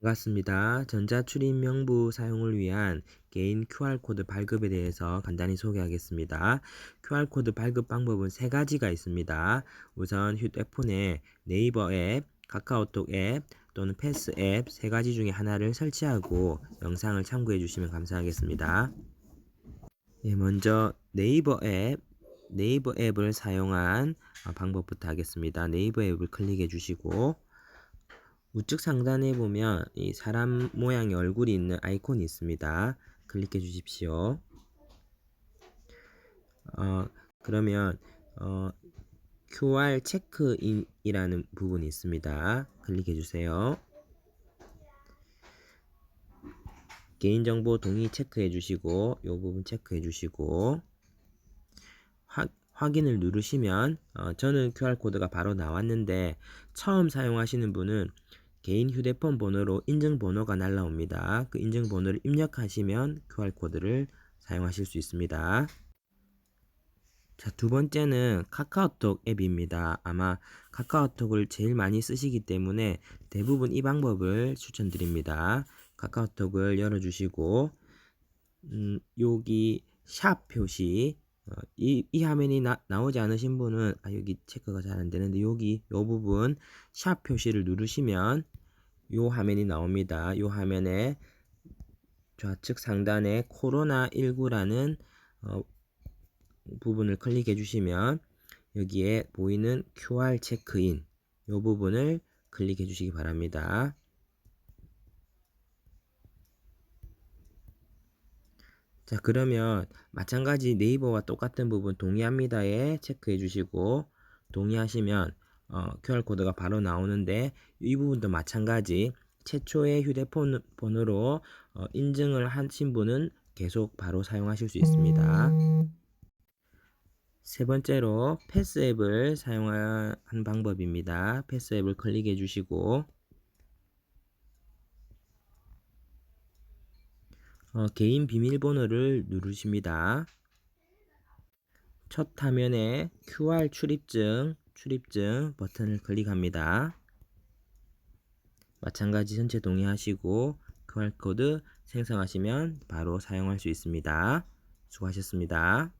반갑습니다. 전자출입 명부 사용을 위한 개인 QR코드 발급에 대해서 간단히 소개하겠습니다. QR코드 발급 방법은 세 가지가 있습니다. 우선 휴대폰에 네이버 앱, 카카오톡 앱 또는 패스 앱 세 가지 중에 하나를 설치하고 영상을 참고해 주시면 감사하겠습니다. 예, 먼저 네이버 앱, 네이버 앱을 사용한 어, 방법부터 하겠습니다. 네이버 앱을 클릭해 주시고 우측 상단에 보면 이 사람 모양의 얼굴이 있는 아이콘이 있습니다. 클릭해 주십시오. 어, 그러면 어, QR 체크인이라는 부분이 있습니다. 클릭해 주세요. 개인정보 동의 체크해 주시고 이 부분 체크해 주시고 확, 확인을 누르시면 어, 저는 QR코드가 바로 나왔는데 처음 사용하시는 분은 개인 휴대폰 번호로 인증번호가 날라옵니다. 그 인증번호를 입력하시면 QR코드를 사용하실 수 있습니다. 자, 두 번째는 카카오톡 앱입니다. 아마 카카오톡을 제일 많이 쓰시기 때문에 대부분 이 방법을 추천드립니다. 카카오톡을 열어주시고, 음, 여기 샵 표시, 어, 이, 이 화면이 나, 나오지 않으신 분은, 아, 여기 체크가 잘 안 되는데, 여기, 요 부분, 샵 표시를 누르시면, 요 화면이 나옵니다. 요 화면에 좌측 상단에 코로나19라는 어, 부분을 클릭해 주시면 여기에 보이는 QR 체크인 요 부분을 클릭해 주시기 바랍니다. 자 그러면 마찬가지 네이버와 똑같은 부분 동의합니다에 체크해 주시고 동의하시면 어, QR코드가 바로 나오는데 이 부분도 마찬가지 최초의 휴대폰 번호로 어, 인증을 하신 분은 계속 바로 사용하실 수 있습니다. 세 번째로 패스 앱을 사용한 방법입니다. 패스 앱을 클릭해 주시고 어, 개인 비밀번호를 누르십니다. 첫 화면에 QR 출입증, 출입증 버튼을 클릭합니다. 마찬가지 전체 동의하시고 QR코드 생성하시면 바로 사용할 수 있습니다. 수고하셨습니다.